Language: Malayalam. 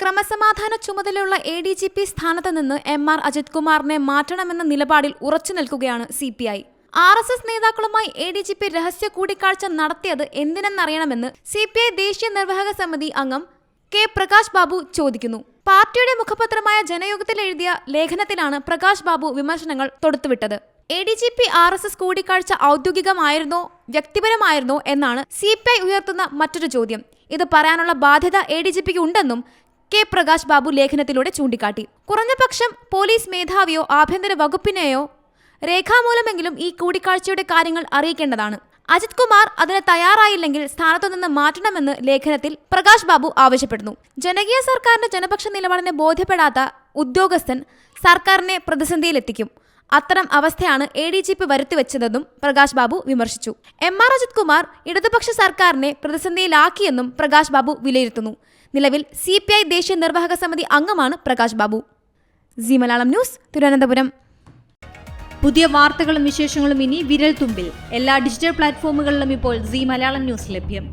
ക്രമസമാധാന ചുമതലയുള്ള എ ഡി ജി പി സ്ഥാനത്ത് നിന്ന് എം ആർ അജിത് കുമാറിനെ മാറ്റണമെന്ന നിലപാടിൽ ഉറച്ചു നിൽക്കുകയാണ് C P I. R S S നേതാക്കളുമായി എ ഡി ജി പി രഹസ്യ കൂടിക്കാഴ്ച നടത്തിയത് എന്തിനെന്നറിയണമെന്ന് സി പി ഐ ദേശീയ നിർവാഹക സമിതി അംഗം കെ പ്രകാശ് ബാബു ചോദിക്കുന്നു. പാർട്ടിയുടെ മുഖപത്രമായ ജനയോഗത്തിൽ എഴുതിയ ലേഖനത്തിലാണ് പ്രകാശ് ബാബു വിമർശനങ്ങൾ തൊടുത്തുവിട്ടത്. A D G P R S S കൂടിക്കാഴ്ച ഔദ്യോഗികമായിരുന്നോ വ്യക്തിപരമായിരുന്നോ എന്നാണ് സി പി ഐ ഉയർത്തുന്ന മറ്റൊരു ചോദ്യം. ഇത് പറയാനുള്ള ബാധ്യത എ ഡി ജി പിക്ക് ഉണ്ടെന്നും കെ പ്രകാശ് ബാബു ലേഖനത്തിലൂടെ ചൂണ്ടിക്കാട്ടി. കുറഞ്ഞപക്ഷം പോലീസ് മേധാവിയോ ആഭ്യന്തര വകുപ്പിനെയോ രേഖാമൂലമെങ്കിലും ഈ കൂടിക്കാഴ്ചയുടെ കാര്യങ്ങൾ അറിയിക്കേണ്ടതാണ്. അജിത് കുമാർ അതിന് തയ്യാറായില്ലെങ്കിൽ സ്ഥാനത്തു നിന്ന് മാറ്റണമെന്ന് ലേഖനത്തിൽ പ്രകാശ് ബാബു ആവശ്യപ്പെടുന്നു. ജനകീയ സർക്കാരിന്റെ ജനപക്ഷ നിലപാടിനെ ബോധ്യപ്പെടാത്ത ഉദ്യോഗസ്ഥൻ സർക്കാരിനെ പ്രതിസന്ധിയിലെത്തിക്കും. അത്തരം അവസ്ഥയാണ് എ ഡി ജി പി വരുത്തിവെച്ചതെന്നും പ്രകാശ് ബാബു വിമർശിച്ചു. എം ആർ അജിത് കുമാർ ഇടതുപക്ഷ സർക്കാരിനെ പ്രതിസന്ധിയിലാക്കിയെന്നും പ്രകാശ് ബാബു വിലയിരുത്തുന്നു. നിലവിൽ സി പി ഐ ദേശീയ നിർവാഹക സമിതി അംഗമാണ് Prakash Babu. C Malayalam news Thiruvananthapuram. പുതിയ വാർത്തകളും വിശേഷങ്ങളും ഇനി വിരൽ തുമ്പിൽ എല്ലാ ഡിജിറ്റൽ പ്ലാറ്റ്ഫോമുകളിലും ഇപ്പോൾ സി മലയാളം ന്യൂസ് ലഭ്യം.